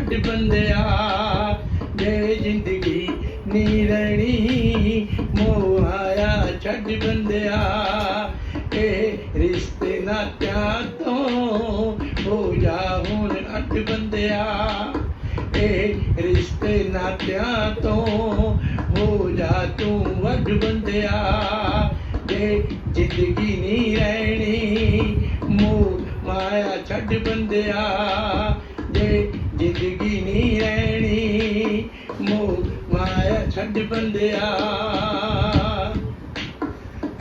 ਛੱਡ ਬੰਦਿਆ, ਜੇ ਜ਼ਿੰਦਗੀ ਨੀ ਰਹਿਣੀ, ਮੋਹ ਆਇਆ ਛੱਡ ਬੰਦਿਆ। ਇਹ ਰਿਸ਼ਤੇ ਨਾਤਿਆਂ ਤੋਂ ਹੋ ਜਾ ਹੁਣ ਅੱਡ ਬੰਦਿਆ। ਇਹ ਰਿਸ਼ਤੇ ਨਾਤਿਆਂ ਤੋਂ ਹੋ ਜਾ ਤੂੰ ਵੱਡ ਬੰਦਿਆ। ਜੇ ਜ਼ਿੰਦਗੀ ਨੀ ਰਹਿਣੀ, ਮੋਹ ਮਾਇਆ ਛੱਡ ਬੰਦਿਆ। ਮਾਇਆ ਛੱਡ ਬੰਦਿਆ।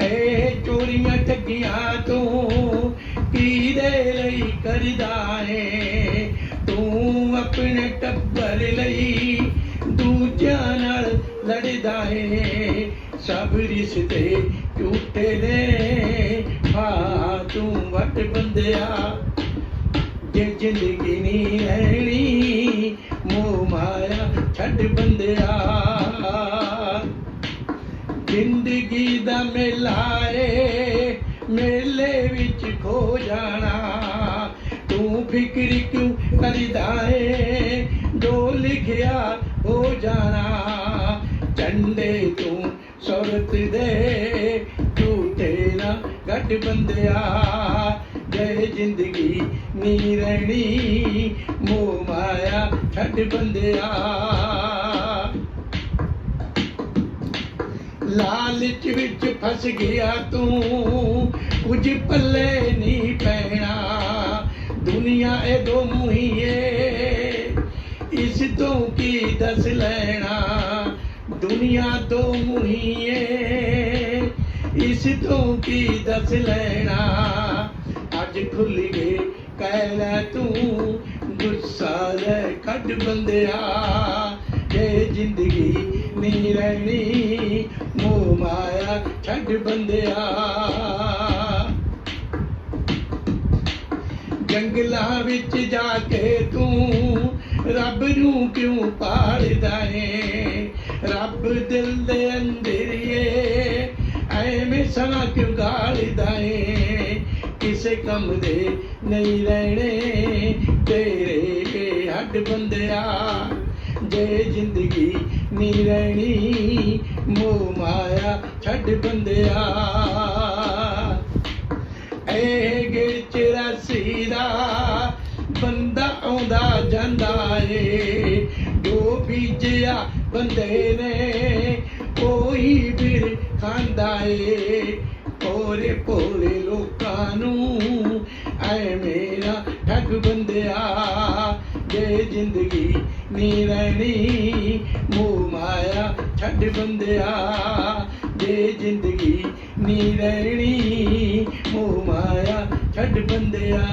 ਏ ਚੋਰੀਆਂ ਠੱਗੀਆਂ ਤੂੰ ਕਿਹਦੇ ਲਈ ਕਰਦਾ ਏ? ਤੂੰ ਆਪਣੇ ਟੱਬਰ ਲਈ ਦੂਜਿਆਂ ਨਾਲ ਲੜਦਾ ਏ। ਸਭ ਰਿਸ਼ਤੇ ਝੂਠੇ ਨੇ। ਹਾਂ, ਤੂੰ ਵੱਟ ਬੰਦਿਆ। ਜੇ ਜ਼ਿੰਦਗੀ ਨਹੀਂ ਰਹਿਣੀ, ਮੋਹ ਮਾਇਆ ਛੱਡ ਬੰਦਿਆ। ਜ਼ਿੰਦਗੀ ਦਾ ਮੇਲਾ ਏ ਮੇਲੇ ਵਿੱਚ ਖੋ ਜਾਣਾ। ਤੂੰ ਫਿਕਰੀ ਕਿਉਂ ਕਰਦਾ ਏ ਜੋ ਲਿਖਿਆ ਹੋ ਜਾਣਾ। ਝੰਡੇ ਤੂੰ ਸੁਰਤ ਦੇ ਝੂਠੇ ਨਾ ਗੱਡ ਬੰਦਿਆ। ਜੇ ਜ਼ਿੰਦਗੀ ਨੀ ਰਹਿਣੀ, ਮੋਹ ਮਾਇਆ ਛੱਡ ਬੰਦਿਆ। ਲਾਲਚ ਵਿੱਚ ਫਸ ਗਿਆ ਤੂੰ। ਕੁਝ ਪੱਲੇ ਨਹੀਂ ਪੈਣਾ ਦੁਨੀਆ ਇਹ ਦੋ ਮੁਹੀਏ ਇਸ ਤੋਂ ਕੀ ਦੱਸ ਲੈਣਾ? ਦੁਨੀਆ ਦੋ ਮੁਹੀਏ ਇਸ ਤੋਂ ਕੀ ਦੱਸ ਲੈਣਾ? ਅੱਜ ਖੁੱਲ ਗਏ, ਕਹਿ ਲੈ ਤੂੰ। ਗੁੱਸਾ ਲੈ ਕੱਢ ਬੰਦਿਆ। ਜੇ ਜ਼ਿੰਦਗੀ ਨਹੀਂ ਰਹਿਣੀ ਛੱਡ ਬੰਦਿਆ। ਜੰਗਲਾਂ ਵਿੱਚ ਜਾ ਕੇ ਤੂੰ ਰੱਬ ਨੂੰ ਕਿਉਂ ਪਾੜਦਾ ਏ? ਰੱਬ ਦਿਲ ਦੇ ਅੰਦਰ ਏ ਐਵੇਂ ਸਮਾਂ ਕਿਉਂ ਗਾਲਦਾ ਏ? ਕਿਸੇ ਕੰਮ ਦੇ ਨਹੀਂ ਰਹਿਣੇ, ਤੇਰੇ ਕੇ ਹੱਡ ਬੰਦਿਆ। ਜੇ ਜ਼ਿੰਦਗੀ ਨਹੀਂ ਰਹਿਣੀ ਮੋਹ ਮਾਇਆ ਛੱਡ ਬੰਦਿਆ। ਇਹ ਗਿਲ ਚਰਾਸੀ ਦਾ ਬੰਦਾ ਆਉਂਦਾ ਜਾਂਦਾ ਏ। ਜੋ ਬੀਜਿਆ ਬੰਦੇ ਨੇ ਕੋਈ ਵੀਰ ਖਾਂਦਾ ਏ। ਭੋਲੇ ਭੋਲੇ ਲੋਕਾਂ ਨੂੰ ਐ ਮੇਰਾ ਠੱਗ ਬੰਦਿਆ। ਜੇ ਜ਼ਿੰਦਗੀ ਨੀ ਰਹਿਣੀ ਛੱਡ ਬੰਦਿਆ ਜੇ ਜ਼ਿੰਦਗੀ ਨੀ ਰਹਿਣੀ ਮੋਹ ਮਾਇਆ ਛੱਡ ਬੰਦਿਆ।